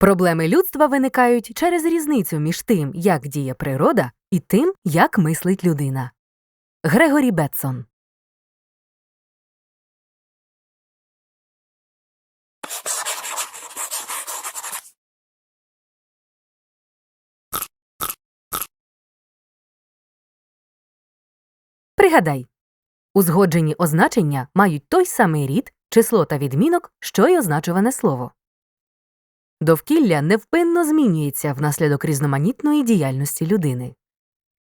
Проблеми людства виникають через різницю між тим, як діє природа, і тим, як мислить людина. Грегорі Бетсон Пригадай, узгоджені означення мають той самий рід, число та відмінок, що й означуване слово. Довкілля невпинно змінюється внаслідок різноманітної діяльності людини.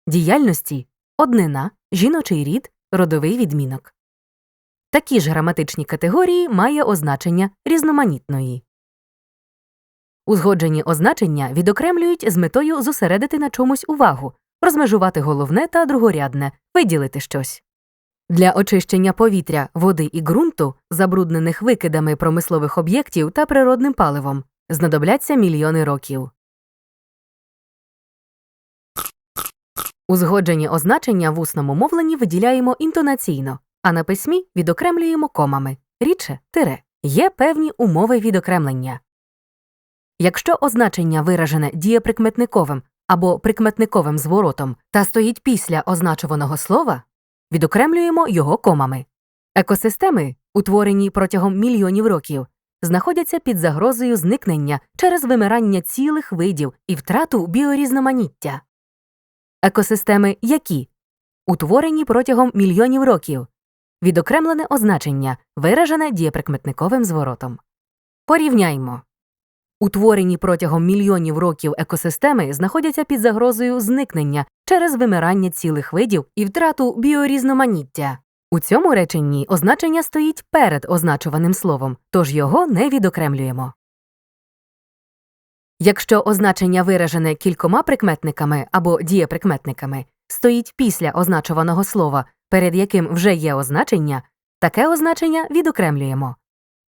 Діяльності однина, жіночий рід, родовий відмінок. Такі ж граматичні категорії має означення різноманітної. Узгоджені означення відокремлюють з метою зосередити на чомусь увагу, розмежувати головне та другорядне, виділити щось. Для очищення повітря, води і ґрунту, забруднених викидами промислових об'єктів та природним паливом, знадобляться мільйони років. Узгоджені означення в усному мовленні виділяємо інтонаційно, а на письмі відокремлюємо комами, рідше тире. Є певні умови відокремлення. Якщо означення виражене дієприкметниковим або прикметниковим зворотом та стоїть після означуваного слова, відокремлюємо його комами. Екосистеми, утворені протягом мільйонів років, знаходяться під загрозою зникнення через вимирання цілих видів і втрату біорізноманіття. Екосистеми які утворені протягом мільйонів років, відокремлене означення, виражене дієприкметниковим зворотом. Порівняймо. Утворені протягом мільйонів років екосистеми знаходяться під загрозою зникнення через вимирання цілих видів і втрату біорізноманіття. У цьому реченні означення стоїть перед означуваним словом, тож його не відокремлюємо. Якщо означення виражене кількома прикметниками або дієприкметниками стоїть після означуваного слова, перед яким вже є означення, таке означення відокремлюємо.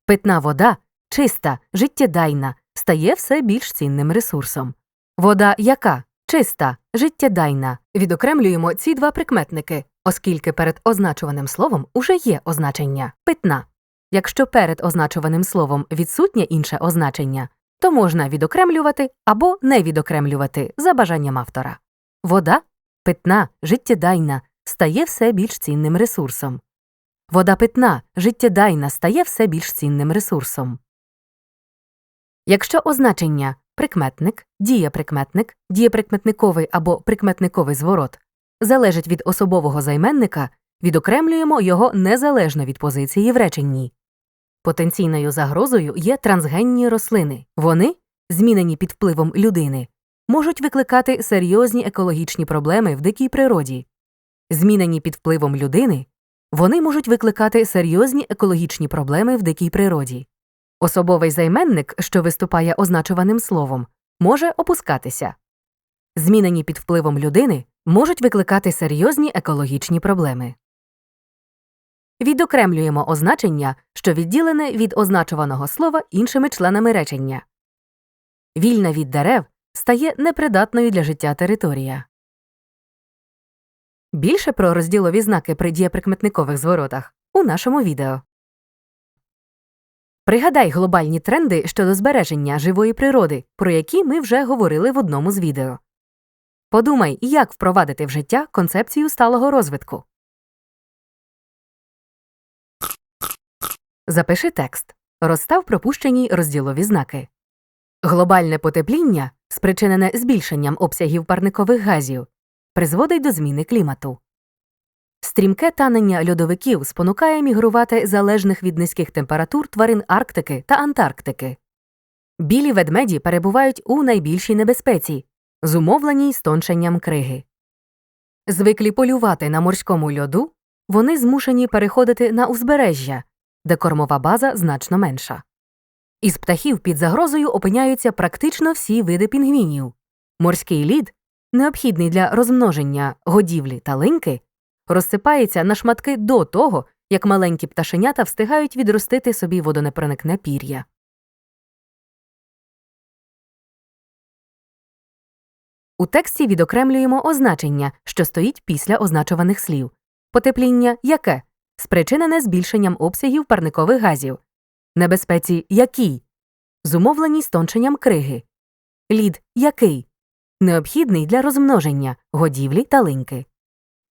Питна вода чиста, життєдайна, стає все більш цінним ресурсом. Вода яка чиста, життєдайна. Відокремлюємо ці два прикметники, оскільки перед означуваним словом уже є означення питна. Якщо перед означуваним словом відсутнє інше означення, то можна відокремлювати або не відокремлювати за бажанням автора. Вода питна, життєдайна, стає все більш цінним ресурсом. Вода питна, життєдайна стає все більш цінним ресурсом. Якщо означення прикметник, дієприкметник, дієприкметниковий або прикметниковий зворот залежить від особового займенника, відокремлюємо його незалежно від позиції в реченні. Потенційною загрозою є трансгенні рослини. Вони, змінені під впливом людини, можуть викликати серйозні екологічні проблеми в дикій природі. Змінені під впливом людини, вони можуть викликати серйозні екологічні проблеми в дикій природі. Особовий займенник, що виступає означуваним словом, може опускатися. Змінені під впливом людини можуть викликати серйозні екологічні проблеми. Відокремлюємо означення, що відділене від означуваного слова іншими членами речення. Вільна від дерев стає непридатною для життя територія. Більше про розділові знаки при дієприкметникових зворотах у нашому відео. Пригадай глобальні тренди щодо збереження живої природи, про які ми вже говорили в одному з відео. Подумай, як впровадити в життя концепцію сталого розвитку. Запиши текст. Розстав пропущені розділові знаки. Глобальне потепління, спричинене збільшенням обсягів парникових газів, призводить до зміни клімату. Стрімке танення льодовиків спонукає мігрувати залежних від низьких температур тварин Арктики та Антарктики. Білі ведмеді перебувають у найбільшій небезпеці, зумовленій стонченням криги. Звиклі полювати на морському льоду, вони змушені переходити на узбережжя, де кормова база значно менша. Із птахів під загрозою опиняються практично всі види пінгвінів. Морський лід, необхідний для розмноження годівлі та линьки, розсипається на шматки до того, як маленькі пташенята встигають відростити собі водонепроникне пір'я. У тексті відокремлюємо означення, що стоїть після означуваних слів. Потепління яке спричинене збільшенням обсягів парникових газів. Небезпеці якій зумовлені стонченням криги. Лід який? Необхідний для розмноження, годівлі та линьки.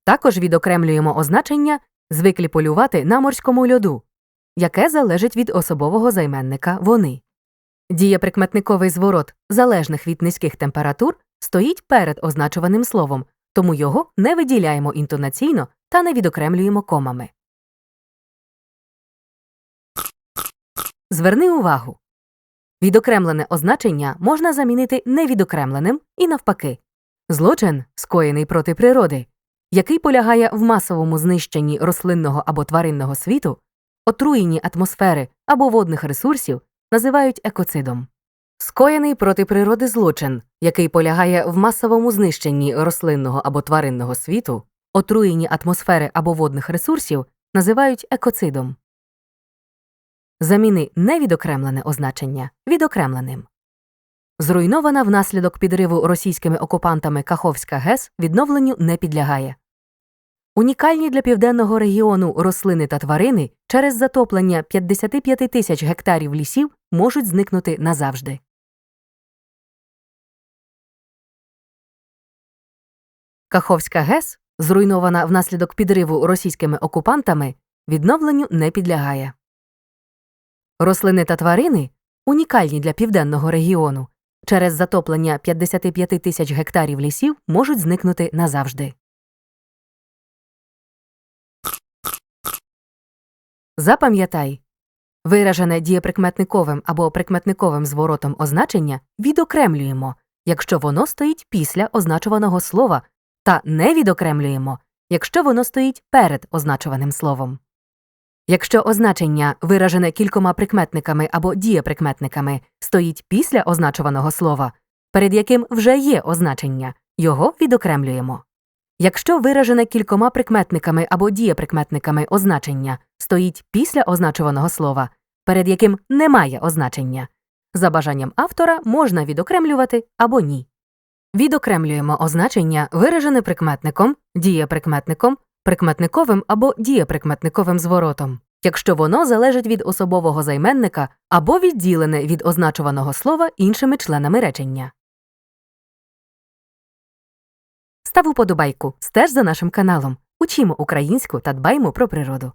Також відокремлюємо означення звиклі полювати на морському льоду, яке залежить від особового займенника вони. Дієприкметниковий зворот залежних від низьких температур стоїть перед означуваним словом, тому його не виділяємо інтонаційно та не відокремлюємо комами. Зверни увагу. Відокремлене означення можна замінити невідокремленим і навпаки. Злочин, скоєний проти природи, який полягає в масовому знищенні рослинного або тваринного світу, отруєнні атмосфери або водних ресурсів, називають екоцидом. Скоєний проти природи злочин, який полягає в масовому знищенні рослинного або тваринного світу, отруєнні атмосфери або водних ресурсів, називають екоцидом. Заміни невідокремлене означення відокремленим. Зруйнована внаслідок підриву російськими окупантами Каховська ГЕС відновленню не підлягає. Унікальні для південного регіону рослини та тварини через затоплення 55 тисяч гектарів лісів можуть зникнути назавжди. Каховська ГЕС, зруйнована внаслідок підриву російськими окупантами, відновленню не підлягає. Рослини та тварини, унікальні для південного регіону, через затоплення 55 тисяч гектарів лісів можуть зникнути назавжди. Запам'ятай виражене дієприкметниковим або прикметниковим зворотом означення відокремлюємо, якщо воно стоїть після означуваного слова, та не відокремлюємо, якщо воно стоїть перед означуваним словом. Якщо означення, виражене кількома прикметниками або дієприкметниками, стоїть після означуваного слова, перед яким вже є означення, його відокремлюємо. Якщо виражене кількома прикметниками або дієприкметниками означення стоїть після означуваного слова, перед яким немає означення, за бажанням автора можна відокремлювати або ні. Відокремлюємо означення, виражене прикметником, дієприкметником, прикметниковим або дієприкметниковим зворотом, якщо воно залежить від особового займенника або відділене від означуваного слова іншими членами речення. Став уподобайку, стеж за нашим каналом. Учімо українську та дбаймо про природу.